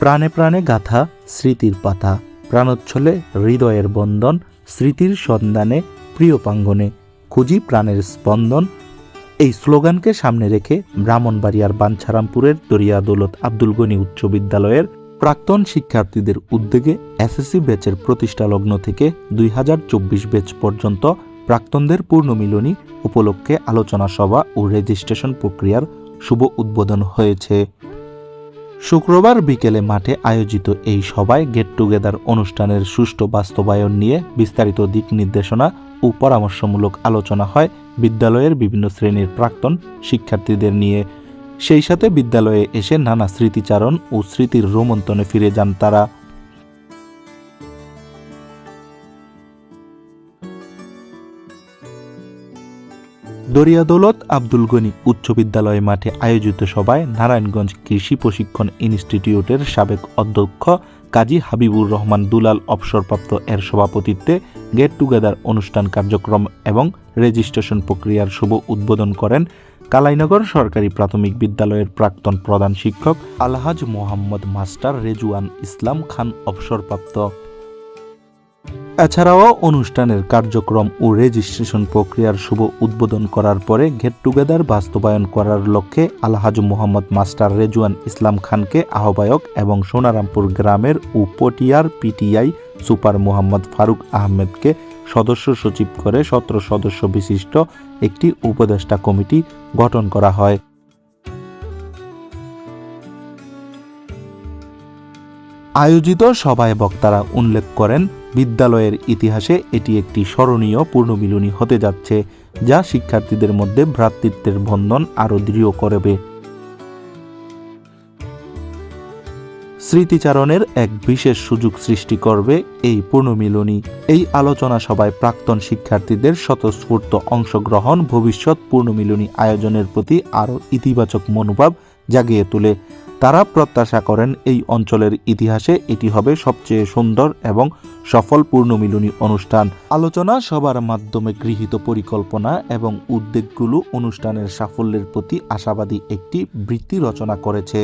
প্রাণে প্রাণে গাথা স্মৃতির পাতা, প্রাণোচ্ছলে হৃদয়ের বন্দন, স্মৃতির সন্ধানে প্রিয় প্রাঙ্গনে খুঁজি প্রাণের স্পন্দন। এই স্লোগানকে সামনে রেখে ব্রাহ্মণবাড়িয়ার বাঞ্ছারামপুরের দরিয়া দৌলত আব্দুল গনি উচ্চ বিদ্যালয়ের প্রাক্তন শিক্ষার্থীদের উদ্যোগে এসএসসি ব্যাচের প্রতিষ্ঠা লগ্ন থেকে দুই হাজার চব্বিশ ব্যাচ পর্যন্ত প্রাক্তনদের পূর্ণমিলনী উপলক্ষে আলোচনা সভা ও রেজিস্ট্রেশন প্রক্রিয়ার শুভ উদ্বোধন হয়েছে। শুক্রবার বিকেলে মাঠে আয়োজিত এই সভায় গেট টুগেদার অনুষ্ঠানের সুষ্ঠু বাস্তবায়ন নিয়ে বিস্তারিত দিক নির্দেশনা ও পরামর্শমূলক আলোচনা হয় বিদ্যালয়ের বিভিন্ন শ্রেণির প্রাক্তন শিক্ষার্থীদের নিয়ে। সেই সাথে বিদ্যালয়ে এসে নানা স্মৃতিচারণ ও স্মৃতির রোমন্তনে ফিরে যান তারা। দরিয়াদৌলত আব্দুল গনি উচ্চ বিদ্যালয় মাঠে আয়োজিত সভায় নারায়ণগঞ্জ কৃষি প্রশিক্ষণ ইনস্টিটিউটের সাবেক অধ্যক্ষ কাজী হাবিবুর রহমান দুলাল অবসরপ্রাপ্ত এর সভাপতিত্বে গেট টুগেদার অনুষ্ঠান কার্যক্রম এবং রেজিস্ট্রেশন প্রক্রিয়ার শুভ উদ্বোধন করেন কালাইনগর সরকারি প্রাথমিক বিদ্যালয়ের প্রাক্তন প্রধান শিক্ষক আলহাজ মোহাম্মদ মাস্টার রেজুয়ান ইসলাম খান অবসরপ্রাপ্ত। এছাড়াও অনুষ্ঠানের কার্যক্রম ও রেজিস্ট্রেশন প্রক্রিয়ার শুভ উদ্বোধন করার পরে গেট টুগেদার বাস্তবায়ন করার লক্ষ্যে আলহাজ মোহাম্মদ মাস্টার রেজুয়ান ইসলাম খানকে আহ্বায়ক এবং সোনারামপুর গ্রামের ও পটিয়ার পিটিআই সুপার মোহাম্মদ ফারুক আহমেদকে সদস্য সচিব করে সতেরো সদস্য বিশিষ্ট একটি উপদেষ্টা কমিটি গঠন করা হয়। আয়োজিত সভায় বক্তারা উল্লেখ করেন বিদ্যালয়ের ইতিহাসে এটি একটি স্মরণীয় পূর্ণমিলনী হতে যাচ্ছে, যা শিক্ষার্থীদের মধ্যে ভ্রাতৃত্বের বন্ধন আরও দৃঢ় করবে। স্মৃতিচারণের এক বিশেষ সুযোগ সৃষ্টি করবে এই পূর্ণমিলনী। এই আলোচনা সভায় প্রাক্তন শিক্ষার্থীদের স্বতঃস্ফূর্ত অংশগ্রহণ ভবিষ্যৎ পূর্ণমিলনী আয়োজনের প্রতি আরও ইতিবাচক মনোভাব জাগিয়ে তোলে। তারা প্রত্যাশা করেন এই অঞ্চলের ইতিহাসে এটি হবে সবচেয়ে সুন্দর এবং সফল পূর্ণমিলনী অনুষ্ঠান। আলোচনা সবার মাধ্যমে গৃহীত পরিকল্পনা এবং উদ্যোগগুলো অনুষ্ঠানের সাফল্যের প্রতি আশাবাদী একটি বৃত্তি রচনা করেছে।